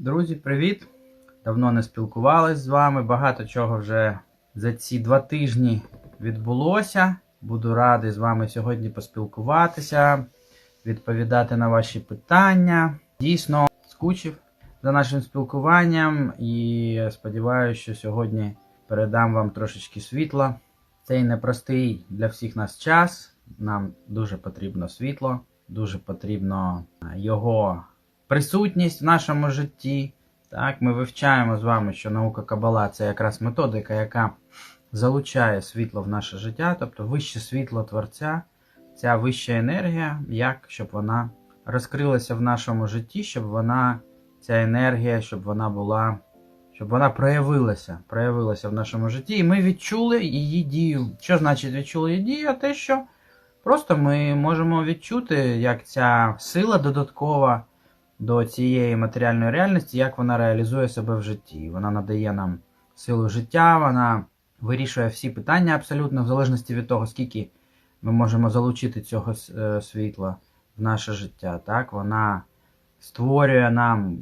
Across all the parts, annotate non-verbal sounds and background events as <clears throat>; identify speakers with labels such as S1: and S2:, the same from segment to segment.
S1: Друзі, привіт! Давно не спілкувались з вами. Багато чого вже за ці два тижні відбулося. Буду радий з вами сьогодні поспілкуватися, відповідати на ваші питання. Дійсно, скучив за нашим спілкуванням і сподіваюся, що сьогодні передам вам трошечки світла. Цей непростий для всіх нас час. Нам дуже потрібно світло, дуже потрібно його присутність в нашому житті. Так, ми вивчаємо з вами, що наука Кабала це якраз методика, яка залучає світло в наше життя, тобто вище світло Творця, ця вища енергія, як щоб вона розкрилася в нашому житті, щоб вона, ця енергія, щоб вона була, щоб вона проявилася, проявилася в нашому житті, і ми відчули її дію. Що значить відчули її дію? Те, що просто ми можемо відчути, як ця сила додаткова до цієї матеріальної реальності, як вона реалізує себе в житті. Вона надає нам силу життя, вона вирішує всі питання абсолютно, в залежності від того, скільки ми можемо залучити цього е, світла в наше життя. Так? Вона створює нам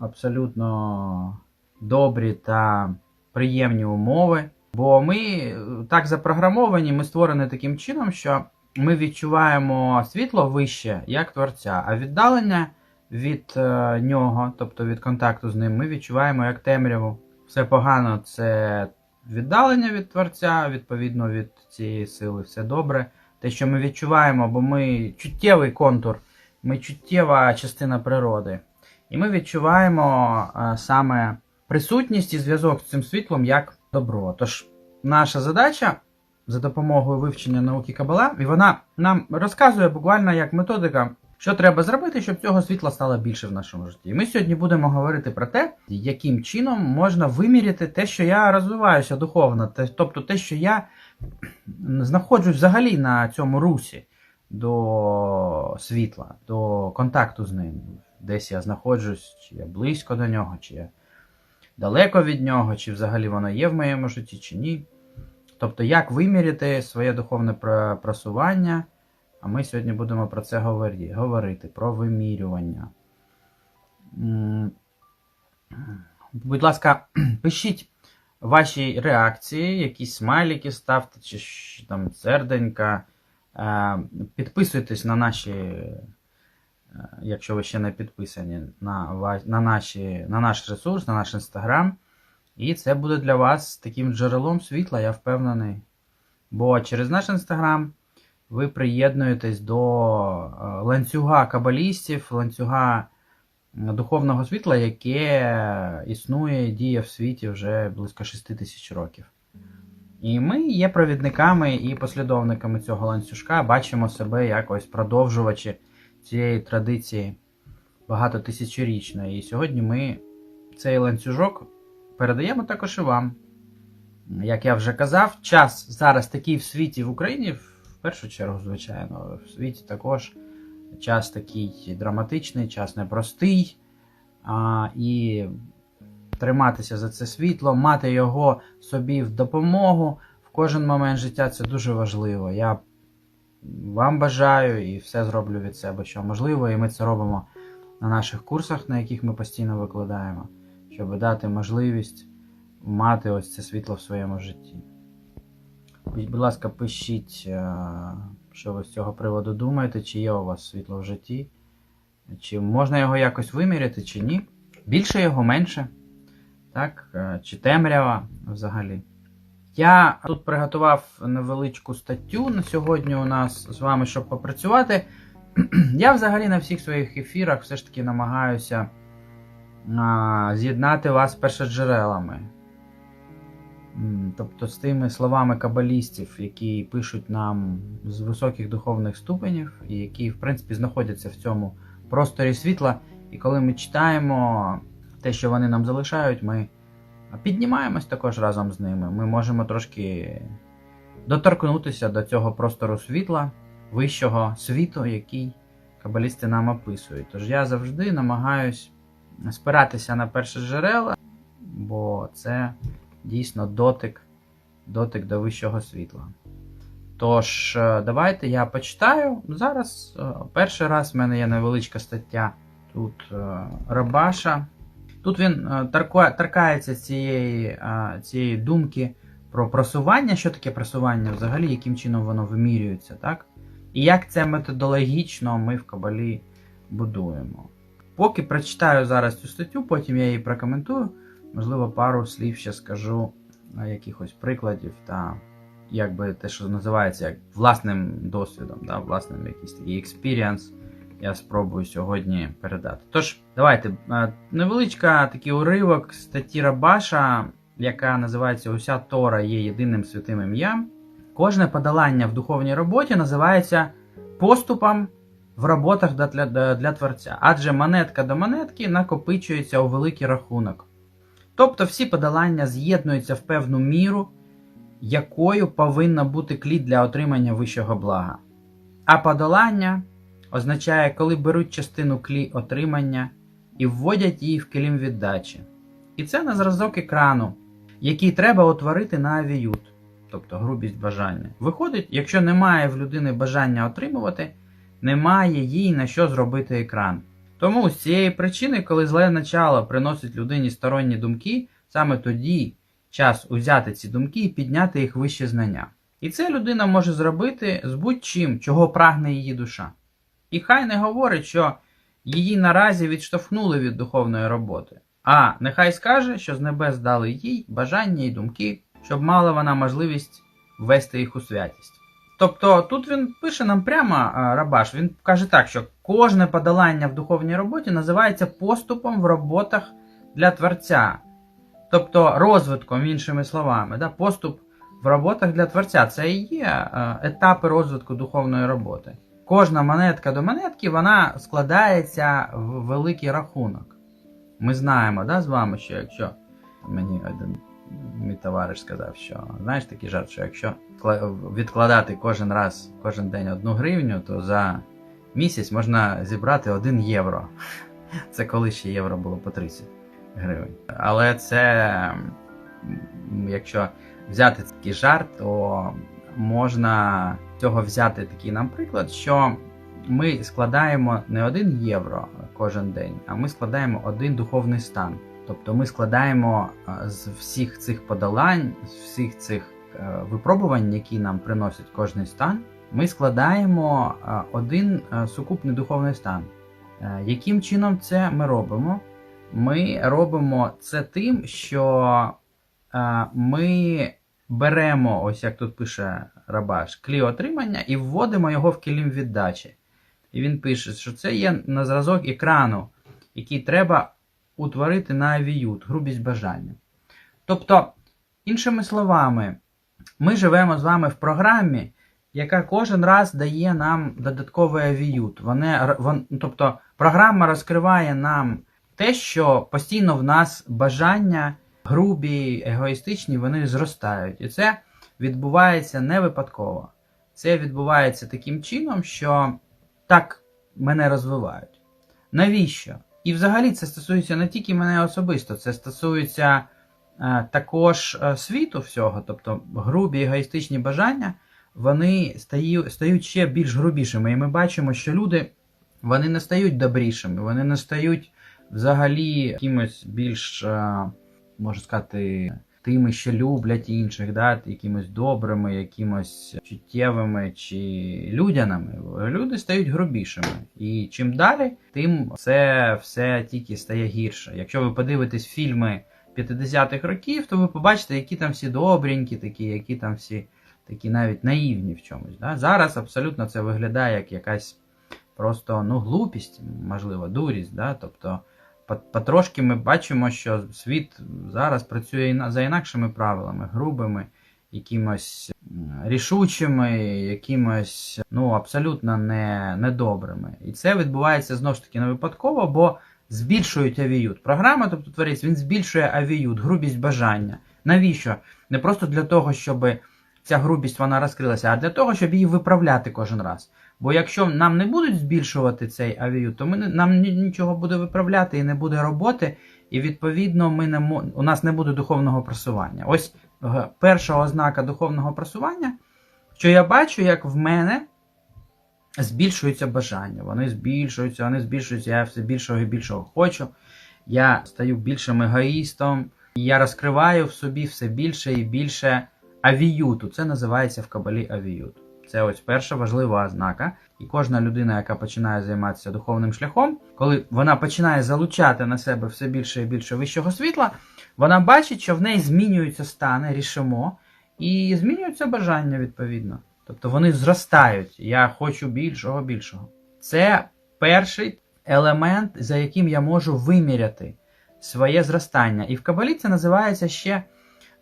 S1: абсолютно добрі та приємні умови. Бо ми е, так запрограмовані, ми створені таким чином, що ми відчуваємо світло вище як творця, а віддалення від е, нього, тобто від контакту з ним, ми відчуваємо як темряву. Все погано це віддалення від творця, відповідно від цієї сили, все добре. Те, що ми відчуваємо, бо ми чуттєвий контур, ми чуттєва частина природи. І ми відчуваємо е, саме присутність і зв'язок з цим світлом як добро. Тож наша задача за допомогою вивчення науки Кабала, і вона нам розказує буквально як методика. Що треба зробити, щоб цього світла стало більше в нашому житті? І ми сьогодні будемо говорити про те, яким чином можна виміряти те, що я розвиваюся духовно, тобто те, що я знаходжусь взагалі на цьому русі до світла, до контакту з ним. Десь я знаходжусь, чи я близько до нього, чи я далеко від нього, чи взагалі воно є в моєму житті, чи ні. Тобто, як виміряти своє духовне просування. А ми сьогодні будемо про це говори- говорити, про вимірювання. Будь ласка, <clears throat> пишіть ваші реакції, якісь смайлики ставте, чи там серденька. Е, Підписуйтесь на наші, е, якщо ви ще не підписані, на, на, наші, на наш ресурс, на наш інстаграм. І це буде для вас таким джерелом світла, я впевнений. Бо через наш інстаграм ви приєднуєтесь до е, ланцюга кабалістів, ланцюга духовного світла, яке існує діє в світі вже близько 6 тисяч років. І ми є провідниками і послідовниками цього ланцюжка, бачимо себе як ось продовжувачі цієї традиції багатотисячорічної. І сьогодні ми цей ланцюжок передаємо також і вам. Як я вже казав, час зараз такий в світі в Україні, першу чергу, звичайно, в світі також час такий драматичний, час непростий. А, і триматися за це світло, мати його собі в допомогу в кожен момент життя це дуже важливо. Я вам бажаю і все зроблю від себе, що можливо, і ми це робимо на наших курсах, на яких ми постійно викладаємо, щоб дати можливість мати ось це світло в своєму житті. Будь ласка, пишіть, е, що ви з цього приводу думаєте, чи є у вас світло в житті, чи можна його якось виміряти, чи ні. Більше його, менше. Так? е, Чи темрява взагалі. Я тут приготував невеличку статтю на сьогодні у нас з вами, щоб попрацювати. <clears throat> Я взагалі на всіх своїх ефірах все ж таки намагаюся з'єднати вас з першоджерелами. Тобто з тими словами кабалістів, які пишуть нам з високих духовних ступенів, і які, в принципі, знаходяться в цьому просторі світла. І коли ми читаємо те, що вони нам залишають, ми піднімаємось також разом з ними. Ми можемо трошки доторкнутися до цього простору світла, вищого світу, який кабалісти нам описують. Тож я завжди намагаюсь спиратися на перше джерела, бо це дійсно дотик, дотик до вищого світла. Тож, е, давайте я почитаю. Зараз е, перший раз в мене є невеличка стаття тут е, Рабаша Тут він торкається цієї, цієї думки про просування, що таке просування взагалі, яким чином воно вимірюється, так? І як це методологічно ми в Кабалі будуємо. Поки прочитаю зараз цю статтю, потім я її прокоментую. Можливо, пару слів ще скажу е, якихось прикладів та якби те, що називається як власним досвідом, да, власним якийсь такий експіріанс, я спробую сьогодні передати. Тож, давайте е, невеличка такий уривок статті Рабаша, яка називається Уся Тора є єдиним святим ім'ям. Кожне подолання в духовній роботі називається поступом в роботах для, для, для творця, адже монетка до монетки накопичується у великий рахунок. Тобто всі подолання з'єднуються в певну міру, якою повинна бути кліт для отримання вищого блага. А подолання означає, коли беруть частину клі отримання і вводять її в килім віддачі. І це на зразок екрану, який треба утворити на авіют, тобто грубість бажання. Виходить, якщо немає в людини бажання отримувати, немає їй на що зробити екран. Тому з цієї причини, коли зле начало приносить людині сторонні думки, саме тоді час узяти ці думки і підняти їх вище знання. І це людина може зробити з будь-чим, чого прагне її душа. І хай не говорить, що її наразі відштовхнули від духовної роботи, а нехай скаже, що з небес дали їй бажання і думки, щоб мала вона можливість ввести їх у святість. Тобто тут він пише нам прямо Рабаш, він каже так, що кожне подолання в духовній роботі називається поступом в роботах для творця, тобто розвитком, іншими словами, да, поступ в роботах для творця. Це і є етапи розвитку духовної роботи. Кожна монетка до монетки вона складається в великий рахунок. Ми знаємо да, з вами, що якщо мені один мій товариш сказав, що знаєш такий жарт, що якщо відкладати кожен раз, кожен день одну гривню, то за місяць можна зібрати 1 євро. <laughs> Це коли ще євро було по 30 гривень. Але це, якщо взяти такий жарт, то можна цього взяти такий нам приклад, що ми складаємо не 1 євро кожен день, а ми складаємо один духовний стан. Тобто ми складаємо е, з всіх цих подолань, з всіх цих е, випробувань, які нам приносить кожний стан, ми складаємо е, один сукупний духовний стан. Яким чином це ми робимо? Ми робимо це тим, що ми беремо, ось як тут пише Рабаш, клій отримання і вводимо його в килім віддачі. І він пише, що це є на зразок екрану, який треба утворити на авіют, грубість бажання. Тобто, іншими словами, ми живемо з вами в програмі, яка кожен раз дає нам додатковий авіют. Вони, вон, тобто, програма розкриває нам те, що постійно в нас бажання грубі, егоїстичні, вони зростають. І це відбувається не випадково. Це відбувається таким чином, що так мене розвивають. Навіщо? І взагалі це стосується не тільки мене особисто, це стосується е, також е, світу всього, тобто грубі егоїстичні бажання, вони стають, стають ще більш грубішими. І ми бачимо, що люди вони не стають добрішими, вони не стають взагалі якимось більш, е, можна сказати, тими, що люблять інших, да, якимось добрими, якимось чуттєвими чи людяними. Люди стають грубішими. І чим далі, тим це все тільки стає гірше. Якщо ви подивитесь фільми 50-х років, то ви побачите, які там всі добренькі, такі, які там всі такі навіть наївні в чомусь. Да? Зараз абсолютно це виглядає як якась просто ну, глупість, можливо, дурість. Да? Тобто потрошки ми бачимо, що світ зараз працює за інакшими правилами, грубими, якимось рішучими, якимось ну, абсолютно не, недобрими. І це відбувається знову ж таки не випадково, бо збільшують авіют. Програма, тобто творець, він збільшує авіют, грубість бажання. Навіщо? Не просто для того, щоб ця грубість вона розкрилася, а для того, щоб її виправляти кожен раз. Бо якщо нам не будуть збільшувати цей авію, то ми нам нічого буде виправляти і не буде роботи, і відповідно ми не у нас не буде духовного просування. Ось перша ознака духовного просування, що я бачу, як в мене збільшуються бажання. Вони збільшуються, вони збільшуються, я все більшого і більшого хочу. я стаю більшим егоїстом, і я розкриваю в собі все більше і більше авіюту. Це називається в кабалі авіют. Це ось перша важлива ознака. І кожна людина, яка починає займатися духовним шляхом, коли вона починає залучати на себе все більше і більше вищого світла, вона бачить, що в неї змінюються стани, рішимо, і змінюються бажання відповідно. Тобто вони зростають. Я хочу більшого, більшого. Це перший елемент, за яким я можу виміряти своє зростання. І в Кабалі це називається ще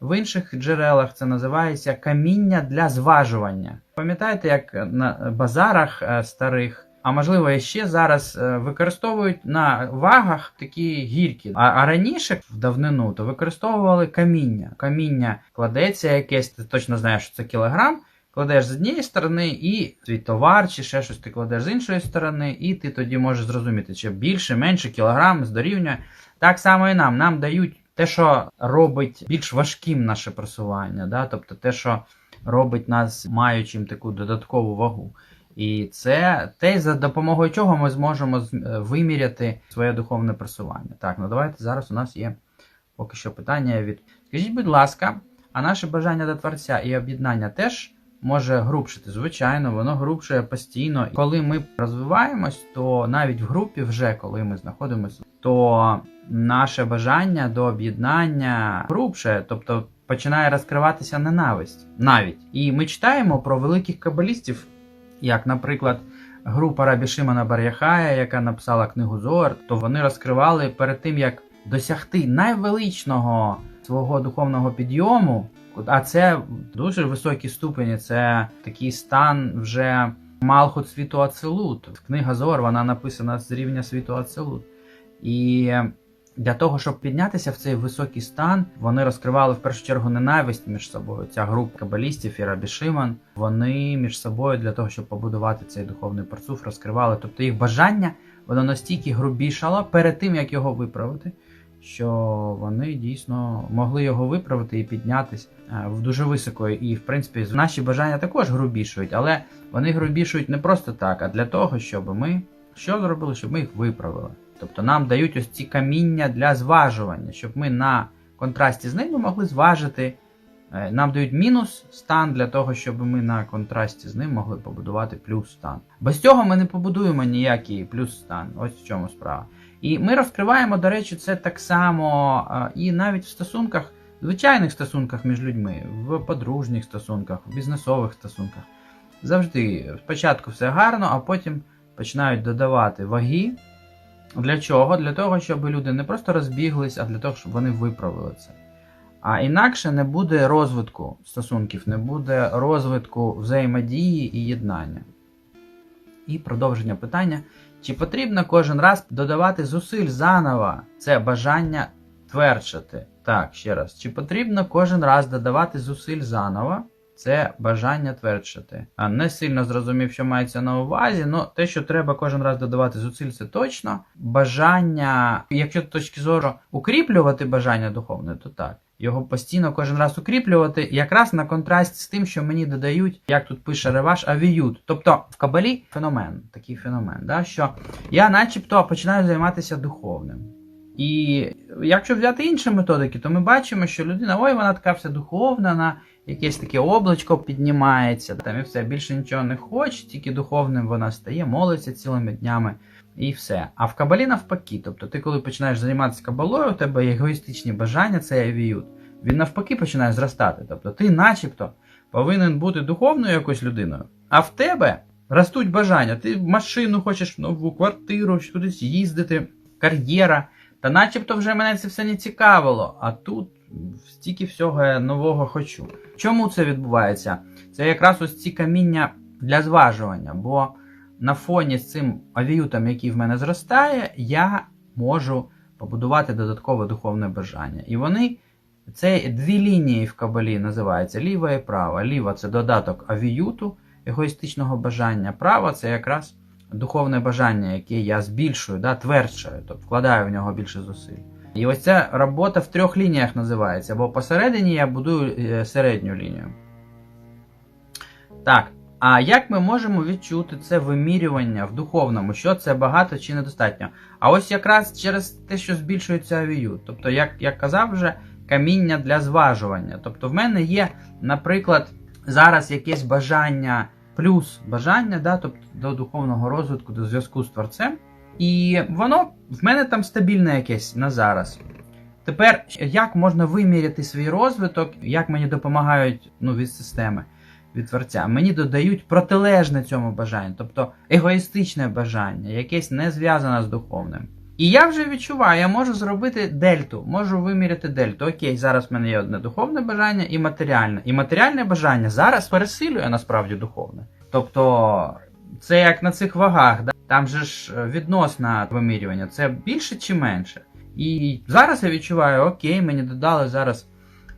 S1: в інших джерелах це називається каміння для зважування. Пам'ятаєте, як на базарах е, старих, а можливо і ще зараз е, використовують на вагах такі гірки. А, а раніше, в давнину, то використовували каміння. Каміння кладеться якесь, ти точно знаєш, що це кілограм. Кладеш з однієї сторони, і твій товар, чи ще щось ти кладеш з іншої сторони, і ти тоді можеш зрозуміти, чи більше, менше кілограм здорівнює. Так само і нам. Нам дають те, що робить більш важким наше просування, да? тобто те, що робить нас маючим таку додаткову вагу. І це те, за допомогою чого ми зможемо е, виміряти своє духовне просування. Так, ну давайте зараз у нас є поки що питання від. Скажіть, будь ласка, а наше бажання до Творця і об'єднання теж може грубшити? Звичайно, воно грубшує постійно. Коли ми розвиваємось, то навіть в групі, вже коли ми знаходимося, то наше бажання до об'єднання грубше, тобто починає розкриватися ненависть навіть. І ми читаємо про великих кабалістів, як, наприклад, група Рабі Шимона Бар'яхая, яка написала книгу Зоар, то вони розкривали перед тим, як досягти найвеличного свого духовного підйому. А це дуже високі ступені, це такий стан вже Малхут світу Ацелут. Книга Зор, вона написана з рівня світу Ацелут. І для того, щоб піднятися в цей високий стан, вони розкривали в першу чергу ненависть між собою. Ця група кабалістів і Рабі Шимон, вони між собою для того, щоб побудувати цей духовний парцуф, розкривали. Тобто їх бажання воно настільки грубішало перед тим, як його виправити, що вони дійсно могли його виправити і піднятися в дуже високо. І, в принципі, наші бажання також грубішують, але вони грубішують не просто так, а для того, щоб ми що зробили, щоб ми їх виправили. Тобто нам дають ось ці каміння для зважування, щоб ми на контрасті з ними могли зважити. Е, Нам дають мінус стан для того, щоб ми на контрасті з ним могли побудувати плюс стан. Без цього ми не побудуємо ніякий плюс стан. Ось в чому справа. І ми розкриваємо, до речі, це так само е, і навіть в стосунках, звичайних стосунках між людьми, в подружніх стосунках, в бізнесових стосунках. Завжди спочатку все гарно, а потім починають додавати ваги. Для чого? Для того, щоб люди не просто розбіглись, а для того, щоб вони виправили це. А інакше не буде розвитку стосунків, не буде розвитку взаємодії і єднання. І продовження питання: чи потрібно кожен раз додавати зусиль заново це бажання тверджити? Так, ще раз. Чи потрібно кожен раз додавати зусиль заново? Це бажання тверджити. А не сильно зрозумів, що мається на увазі. Ну, те, що треба кожен раз додавати зусиль, це точно. Бажання, якщо з точки зору укріплювати бажання духовне, то так. Його постійно кожен раз укріплювати, якраз на контрасті з тим, що мені додають, як тут пише реваш, авіют. Тобто в кабалі феномен, такий феномен, да, що я начебто починаю займатися духовним. І якщо взяти інші методики, то ми бачимо, що людина, ой, вона така вся духовна, на якесь таке облачко піднімається, там і все, більше нічого не хоче, тільки духовним вона стає, молиться цілими днями і все. А в кабалі навпаки, тобто ти, коли починаєш займатися кабалою, у тебе егоїстичні бажання, це авіют. Він навпаки починає зростати. Тобто ти, начебто, повинен бути духовною якоюсь людиною, а в тебе ростуть бажання. Ти машину хочеш, нову квартиру, кудись їздити, кар'єра. Та начебто вже мене це все не цікавило, а тут стільки всього я нового хочу. Чому це відбувається? Це якраз ось ці каміння для зважування, бо на фоні з цим авіютом, який в мене зростає, я можу побудувати додаткове духовне бажання. І вони, це дві лінії в кабалі називаються ліва і права. Ліва це додаток авіюту, егоїстичного бажання. Права це якраз духовне бажання, яке я збільшую, да, тверджую, тобто вкладаю в нього більше зусиль. І ось ця робота в трьох лініях називається, бо посередині я будую е, середню лінію. Так, А як ми можемо відчути це вимірювання в духовному, що це багато чи недостатньо? А ось якраз через те, що збільшується авію. Тобто, як я казав вже, каміння для зважування. Тобто, в мене є, наприклад, зараз якесь бажання, плюс бажання да, тобто, до духовного розвитку, до зв'язку з творцем. І воно в мене там стабільне якесь на зараз. Тепер, як можна виміряти свій розвиток, як мені допомагають ну, від системи, від творця? Мені додають протилежне цьому бажанню, тобто егоїстичне бажання, якесь не зв'язане з духовним. І я вже відчуваю, я можу зробити дельту, можу виміряти дельту. Окей, зараз в мене є одне духовне бажання і матеріальне. І матеріальне бажання зараз пересилює насправді духовне. Тобто, це як на цих вагах, да? Там же ж е, відносне вимірювання, це більше чи менше. І зараз я відчуваю, окей, мені додали зараз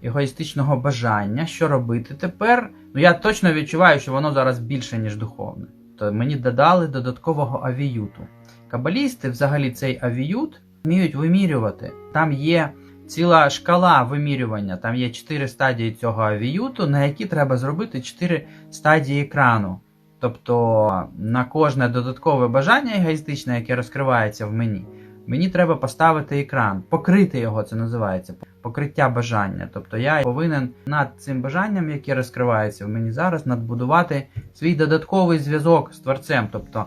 S1: егоїстичного бажання, що робити тепер. Ну я точно відчуваю, що воно зараз більше, ніж духовне. То мені додали додаткового авіюту. Кабалісти, взагалі, цей авіют вміють вимірювати. Там є ціла шкала вимірювання, там є 4 стадії цього авіюту, на які треба зробити 4 стадії екрану. Тобто на кожне додаткове бажання егоїстичне, яке розкривається в мені, мені треба поставити екран, покрити його, це називається покриття бажання. Тобто я повинен над цим бажанням, яке розкривається в мені зараз, надбудувати свій додатковий зв'язок з творцем, тобто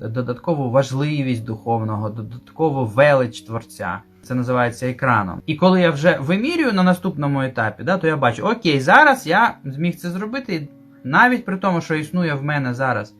S1: додаткову важливість духовного, додаткову велич творця. Це називається екраном. І коли я вже вимірюю на наступному етапі, да, то я бачу, окей, зараз я зміг це зробити. Навіть при тому, що існує в мене зараз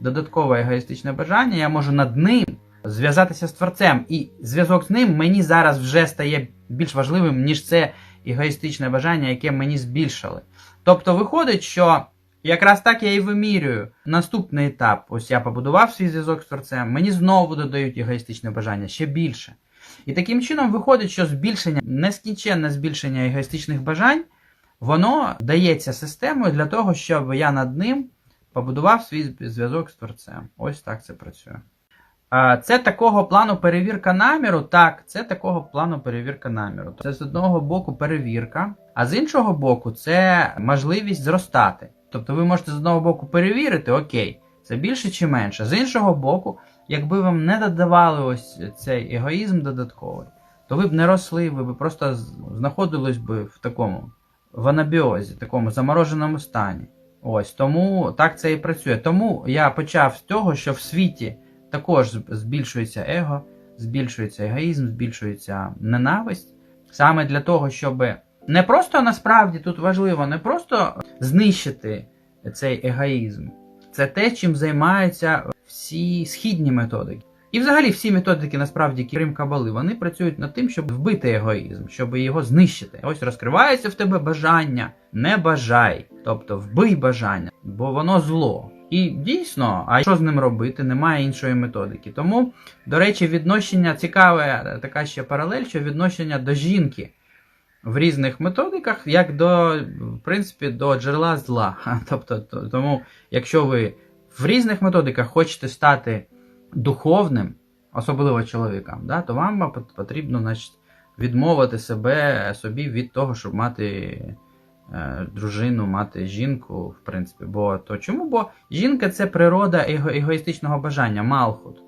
S1: додаткове егоїстичне бажання, я можу над ним зв'язатися з творцем. І зв'язок з ним мені зараз вже стає більш важливим, ніж це егоїстичне бажання, яке мені збільшили. Тобто виходить, що якраз так я і вимірюю наступний етап. Ось я побудував свій зв'язок з творцем, мені знову додають егоїстичне бажання ще більше. І таким чином виходить, що збільшення, нескінченне збільшення егоїстичних бажань. Воно дається системою для того, щоб я над ним побудував свій зв'язок з творцем. Ось так це працює. Це такого плану перевірка наміру. Так, це такого плану перевірка наміру. Це з одного боку перевірка, а з іншого боку, це можливість зростати. Тобто ви можете з одного боку перевірити, окей, це більше чи менше. З іншого боку, якби вам не додавали ось цей егоїзм додатковий, то ви б не росли, ви б просто знаходились би в такому в анабіозі, такому замороженому стані. Ось тому так це і працює. Тому я почав з того, що в світі також збільшується его, збільшується егоїзм, збільшується ненависть. Саме для того, щоб не просто насправді тут важливо, не просто знищити цей егоїзм. Це те, чим займаються всі східні методики. І взагалі всі методики, насправді, крім кабали, вони працюють над тим, щоб вбити егоїзм, щоб його знищити. Ось розкривається в тебе бажання, не бажай, тобто вбий бажання, бо воно зло. І дійсно, а що з ним робити, немає іншої методики. Тому, до речі, відношення цікаве, така ще паралель, що відношення до жінки в різних методиках, як до, в принципі, до джерела зла. <laughs> Тобто, тому, якщо ви в різних методиках хочете стати духовним, особливо чоловікам, да, то вам потрібно значить, відмовити себе собі від того, щоб мати е, дружину, мати жінку, в принципі. Бо то чому? Бо жінка це природа его, егоїстичного бажання, малхут.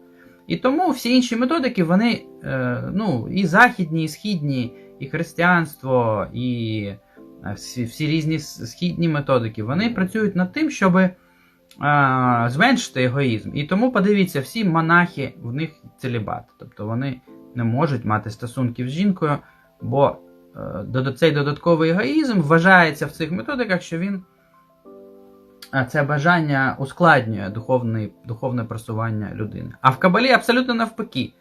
S1: І тому всі інші методики, вони е, ну, і західні, і східні, і християнство, і е, всі, всі різні східні методики, вони працюють над тим, зменшити егоїзм. І тому подивіться, всі монахи, в них целібат. Тобто вони не можуть мати стосунків з жінкою, бо е, цей додатковий егоїзм вважається в цих методиках, що він це бажання ускладнює духовне, духовне просування людини. А в Кабалі абсолютно навпаки.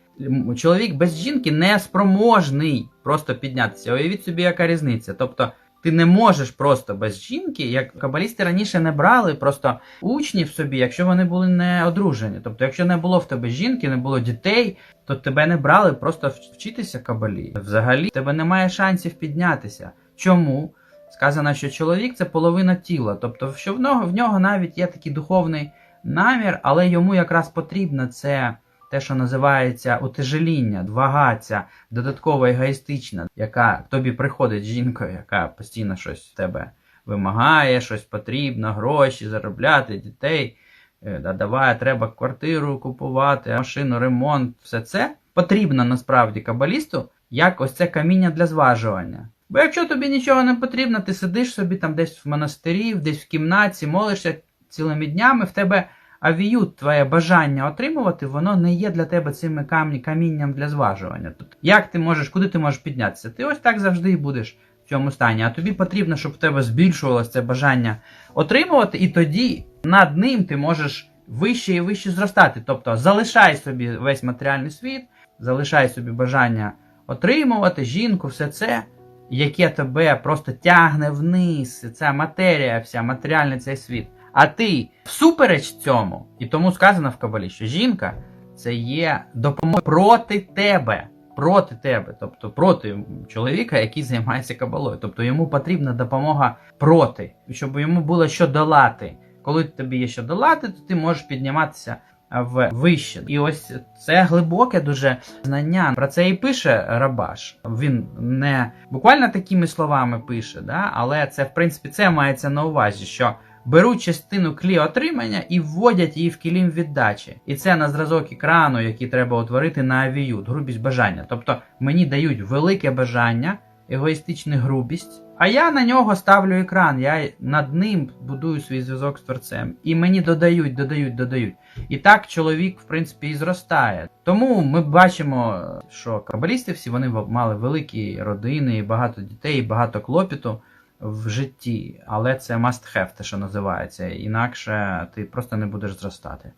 S1: Чоловік без жінки не спроможний просто піднятися. Уявіть собі, яка різниця. Тобто ти не можеш просто без жінки, як кабалісти раніше не брали просто учнів собі, якщо вони були не одружені. Тобто, якщо не було в тебе жінки, не було дітей, то тебе не брали просто вчитися кабалі. Взагалі, тебе немає шансів піднятися. Чому? Сказано, що чоловік це половина тіла. Тобто, що в нього в нього навіть є такий духовний намір, але йому якраз потрібно це те, що називається утяжеління, вага ця додаткова егоїстична, яка тобі приходить жінкою, яка постійно щось в тебе вимагає, щось потрібно, гроші заробляти, дітей. Е, да, давай, треба квартиру купувати, машину, ремонт, все це потрібно насправді кабалісту, як ось це каміння для зважування. Бо якщо тобі нічого не потрібно, ти сидиш собі там десь в монастирі, десь в кімнаті, молишся цілими днями, в тебе авіют, твоє бажання отримувати, воно не є для тебе цим камні, камінням для зважування. Тобто, як ти можеш, куди ти можеш піднятися? Ти ось так завжди і будеш в цьому стані. А тобі потрібно, щоб в тебе збільшувалося це бажання отримувати, і тоді над ним ти можеш вище і вище зростати. Тобто залишай собі весь матеріальний світ, залишай собі бажання отримувати, жінку, все це, яке тебе просто тягне вниз, ця матерія, вся матеріальний цей світ. А ти всупереч цьому, і тому сказано в Кабалі, що жінка це є допомога проти тебе. Проти тебе, тобто проти чоловіка, який займається кабалою. Тобто йому потрібна допомога проти, щоб йому було що долати. Коли тобі є що долати, то ти можеш підніматися в вище. І ось це глибоке дуже знання. Про це і пише Рабаш. Він не буквально такими словами пише, да? але це, в принципі, це мається на увазі, що беруть частину клі отримання і вводять її в кілім віддачі. І це на зразок екрану, який треба утворити на авіют, грубість бажання. Тобто мені дають велике бажання, егоїстичну грубість. А я на нього ставлю екран, я над ним будую свій зв'язок з творцем. І мені додають, додають, додають. І так чоловік, в принципі, і зростає. Тому ми бачимо, що кабалісти всі вони мали великі родини, багато дітей, багато клопіту в житті. Але це must have, те, що називається. Інакше ти просто не будеш зростати.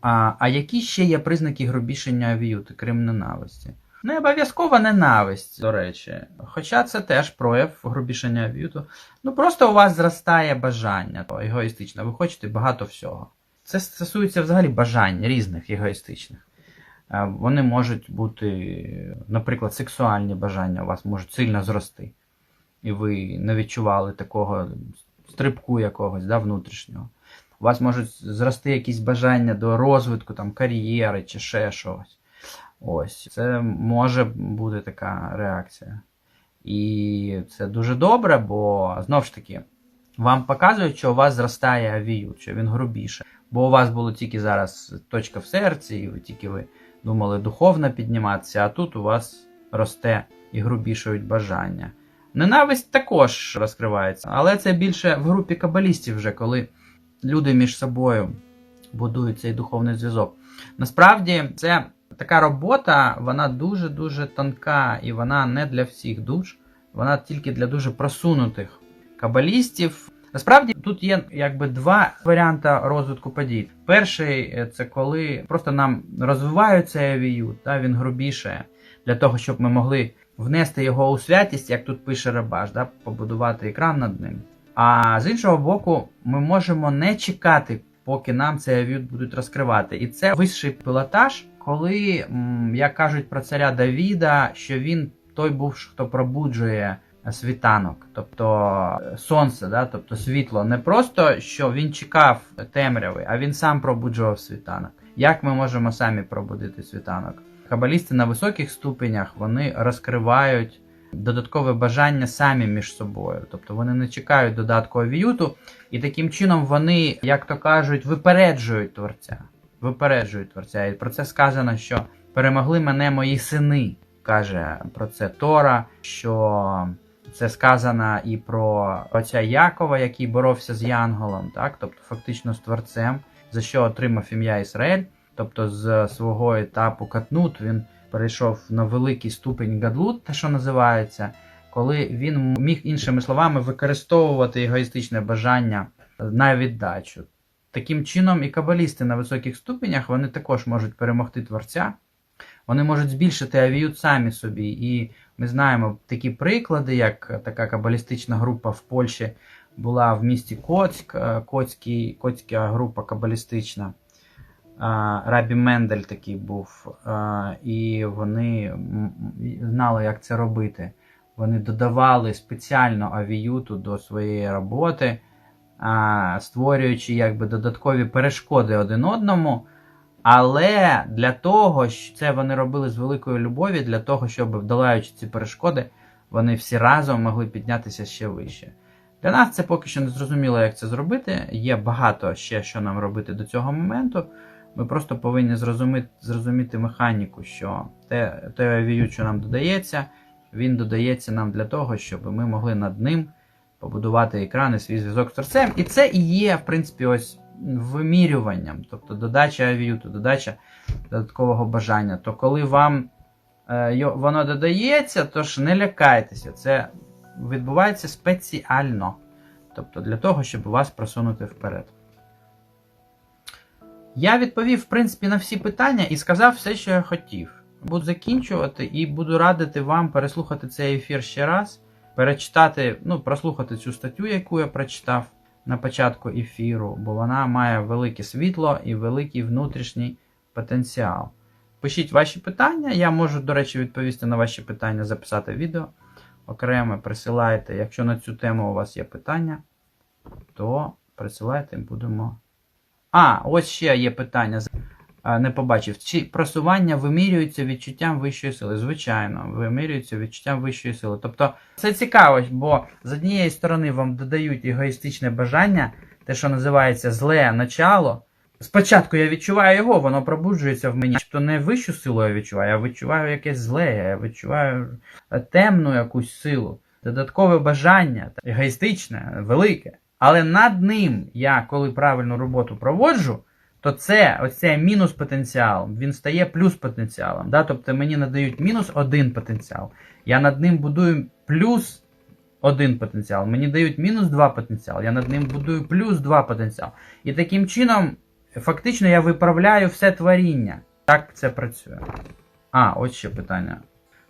S1: А а які ще є признаки грубішення авіюти, крім ненависті? Не обов'язково ненависть, до речі. Хоча це теж прояв грубішення авіюту. Ну просто у вас зростає бажання егоїстично. Ви хочете багато всього. Це стосується взагалі бажань різних егоїстичних. Вони можуть бути, наприклад, сексуальні бажання у вас можуть сильно зрости. І ви не відчували такого стрибку якогось да, внутрішнього. У вас можуть зрости якісь бажання до розвитку там, кар'єри чи ще щось. Ось, це може бути така реакція. І це дуже добре, бо знову ж таки, вам показують, що у вас зростає авіют, що він грубіше. Бо у вас було тільки зараз точка в серці, і ви тільки ви думали духовно підніматися, а тут у вас росте і грубішають бажання. Ненависть також розкривається, але це більше в групі кабалістів, вже коли люди між собою будують цей духовний зв'язок. Насправді, це така робота, вона дуже-дуже тонка і вона не для всіх душ, вона тільки для дуже просунутих кабалістів. Насправді тут є якби два варіанти розвитку подій. Перший це коли просто нам розвивають цей авію, та він грубіше для того, щоб ми могли внести його у святість, як тут пише Рабаш, да, побудувати екран над ним. А з іншого боку, ми можемо не чекати, поки нам цей авіют будуть розкривати. І це вищий пілотаж, коли, як кажуть про царя Давіда, що він той був, хто пробуджує світанок, тобто сонце, да, тобто світло. Не просто що він чекав темряви, а він сам пробуджував світанок. Як ми можемо самі пробудити світанок? Кабалісти на високих ступенях вони розкривають додаткове бажання самі між собою. Тобто вони не чекають додатку авіюту, і таким чином вони, як то кажуть, випереджують творця. Випереджують творця. І про це сказано, що перемогли мене мої сини. Каже про це Тора, що це сказано і про отця Якова, який боровся з Янголом, так? тобто фактично з творцем, за що отримав ім'я Ізраїль. Тобто з свого етапу катнут він перейшов на великий ступень гадлут, те, що називається, коли він міг, іншими словами, використовувати егоїстичне бажання на віддачу. Таким чином, і кабалісти на високих ступенях вони також можуть перемогти творця, вони можуть збільшити авіют самі собі. І ми знаємо такі приклади, як така кабалістична група в Польщі була в місті Коцьк, Коцький, Коцька група кабалістична. Рабі Мендель такий був, і вони знали, як це робити. Вони додавали спеціально авіюту до своєї роботи, створюючи якби додаткові перешкоди один одному. Але для того, що це вони робили з великою любові, для того, щоб, вдолаючи ці перешкоди, вони всі разом могли піднятися ще вище. Для нас це поки що не зрозуміло, як це зробити. Є багато ще, що нам робити до цього моменту. Ми просто повинні зрозуміти, зрозуміти механіку, що те, той авію, що нам додається, він додається нам для того, щоб ми могли над ним побудувати екран і свій зв'язок з торцем. І це і є, в принципі, ось вимірюванням, тобто додача авіюту, додача додаткового бажання. То коли вам е, воно додається, то ж не лякайтеся, це відбувається спеціально. Тобто для того, щоб вас просунути вперед. Я відповів, в принципі, на всі питання і сказав все, що я хотів. Буду закінчувати і буду радити вам переслухати цей ефір ще раз, перечитати, ну, прослухати цю статтю, яку я прочитав на початку ефіру, бо вона має велике світло і великий внутрішній потенціал. Пишіть ваші питання, я можу, до речі, відповісти на ваші питання, записати відео окремо, присилайте. Якщо на цю тему у вас є питання, то присилайте, будемо. А, ось ще є питання. Не побачив. Чи просування вимірюється відчуттям вищої сили? Звичайно, вимірюється відчуттям вищої сили. Тобто, це цікаво, бо з однієї сторони вам додають егоїстичне бажання, те, що називається зле начало. Спочатку я відчуваю його, воно пробуджується в мені. Тобто не вищу силу я відчуваю, я відчуваю якесь зле, я відчуваю темну якусь силу, додаткове бажання, егоїстичне, велике. Але над ним я, коли правильну роботу проводжу, то це ось цей мінус потенціал, він стає плюс потенціалом. Да? Тобто мені надають мінус один потенціал. Я над ним будую плюс один потенціал. Мені дають мінус два потенціал. Я над ним будую плюс два потенціал. І таким чином, фактично, я виправляю все творіння. Так це працює. А, ось ще питання.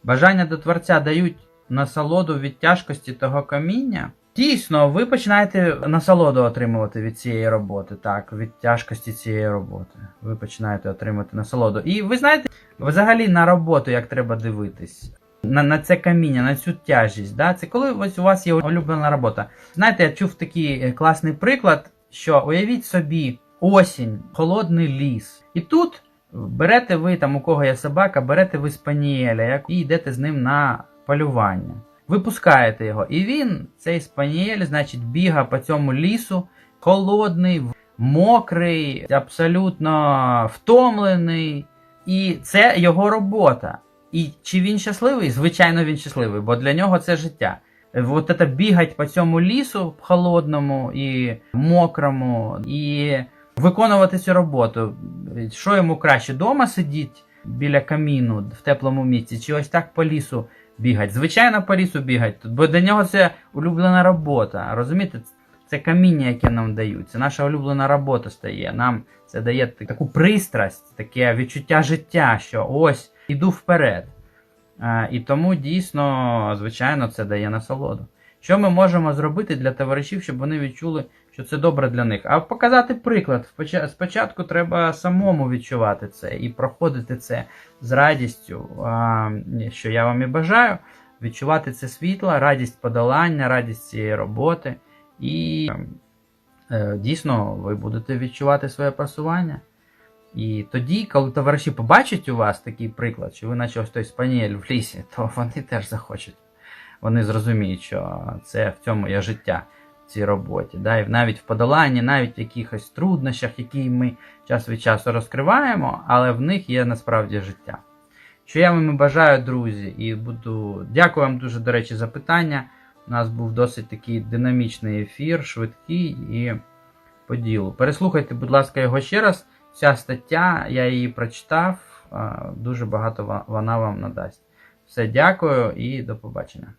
S1: Бажання до творця дають насолоду від тяжкості того каміння. Дійсно, ви починаєте насолоду отримувати від цієї роботи, так, від тяжкості цієї роботи. Ви починаєте отримати насолоду. І ви знаєте, взагалі на роботу як треба дивитись. На, на це каміння, на цю тяжість. Да? Це коли ось у вас є улюблена робота. Знаєте, я чув такий е, класний приклад, що уявіть собі осінь, холодний ліс. І тут берете ви, там у кого є собака, берете ви спанієля і йдете з ним на полювання. Ви пускаєте його, і він, цей спанієль, значить, бігає по цьому лісу, холодний, мокрий, абсолютно втомлений. І це його робота. І чи він щасливий? Звичайно, він щасливий, бо для нього це життя. От це бігать по цьому лісу холодному і мокрому, і виконувати цю роботу. Що йому краще? Дома сидіти біля каміну в теплому місці, чи ось так по лісу бігать? Звичайно, по лісу бігать, бо для нього це улюблена робота. Розумієте? Це каміння, яке нам дають. Це наша улюблена робота стає. Нам це дає таку пристрасть, таке відчуття життя, що ось іду вперед. І тому дійсно, звичайно, це дає насолоду. Що ми можемо зробити для товаришів, щоб вони відчули, що це добре для них? А показати приклад. Спочатку треба самому відчувати це і проходити це з радістю, що я вам і бажаю. Відчувати це світло, радість подолання, радість цієї роботи. І е, дійсно ви будете відчувати своє просування. І тоді, коли товариші побачать у вас такий приклад, що ви наче ось той спаніель в лісі, то вони теж захочуть. Вони зрозуміють, що це в цьому є життя цій роботі. Да? І навіть в подоланні, навіть в якихось труднощах, які ми час від часу розкриваємо, але в них є насправді життя. Що я вам бажаю, друзі, і буду. Дякую вам дуже, до речі, за питання. У нас був досить такий динамічний ефір, швидкий і по ділу. Переслухайте, будь ласка, його ще раз. Ця стаття, я її прочитав, дуже багато вона вам надасть. Все, дякую і до побачення.